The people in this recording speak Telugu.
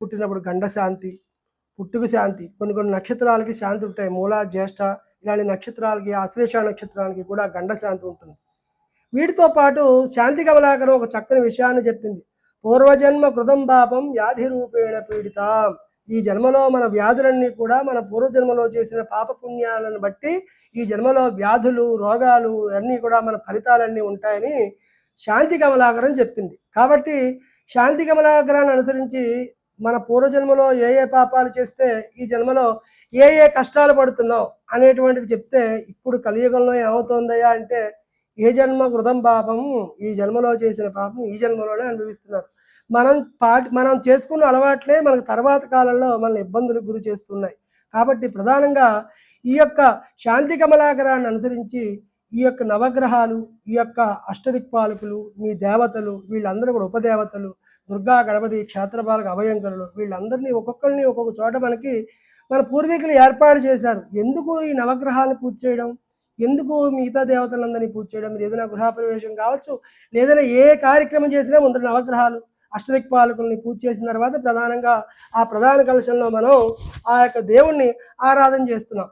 పుట్టినప్పుడు గండ శాంతి పుట్టుకు శాంతి కొన్ని కొన్ని నక్షత్రాలకి శాంతి ఉంటాయి. మూల జ్యేష్ఠ ఇలాంటి నక్షత్రాలకి అశ్లేష నక్షత్రానికి కూడా గండ శాంతి ఉంటుంది. వీటితో పాటు శాంతి కమలాకరం ఒక చక్కని విషయాన్ని చెప్పింది. పూర్వజన్మ కృతం పాపం వ్యాధి రూపేణ పీడిత. ఈ జన్మలో మన వ్యాధులన్నీ కూడా మన పూర్వజన్మలో చేసిన పాప పుణ్యాలను బట్టి ఈ జన్మలో వ్యాధులు రోగాలు అన్నీ కూడా మన ఫలితాలన్నీ ఉంటాయని శాంతి కమలాకరం చెప్పింది. కాబట్టి శాంతి కమలాకరాన్ని అనుసరించి మన పూర్వజన్మలో ఏ ఏ పాపాలు చేస్తే ఈ జన్మలో ఏ ఏ కష్టాలు పడుతున్నావు అనేటువంటిది చెప్తే ఇప్పుడు కలియుగంలో ఏమవుతోందయ్యా అంటే ఏ జన్మ కృతం పాపం ఈ జన్మలో చేసిన పాపం ఈ జన్మలోనే అనుభవిస్తున్నారు. మనం పాటి మనం చేసుకున్న అలవాట్లే మనకు తర్వాత కాలంలో మన ఇబ్బందులకు గురి చేస్తున్నాయి. కాబట్టి ప్రధానంగా ఈ యొక్క శాంతి కమలాకరాన్ని అనుసరించి ఈ యొక్క నవగ్రహాలు ఈ యొక్క అష్టదిక్పాలకులు మీ దేవతలు వీళ్ళందరూ కూడా ఉపదేవతలు దుర్గా గణపతి క్షేత్రపాలక అభయంకరులు వీళ్ళందరినీ ఒక్కొక్కరిని ఒక్కొక్క చోట మనకి మన పూర్వీకులు ఏర్పాటు చేశారు. ఎందుకు ఈ నవగ్రహాలను పూజ చేయడం? ఎందుకు మిగతా దేవతలందరినీ పూజ చేయడం? మీరు ఏదైనా గృహప్రవేశం కావచ్చు లేదైనా ఏ కార్యక్రమం చేసినా ముందు నవగ్రహాలు అష్టదిక్పాలకుల్ని పూజ చేసిన తర్వాత ప్రధానంగా ఆ ప్రధాన కలశంలో మనం ఆ యొక్క దేవుణ్ణి ఆరాధన చేస్తున్నాం.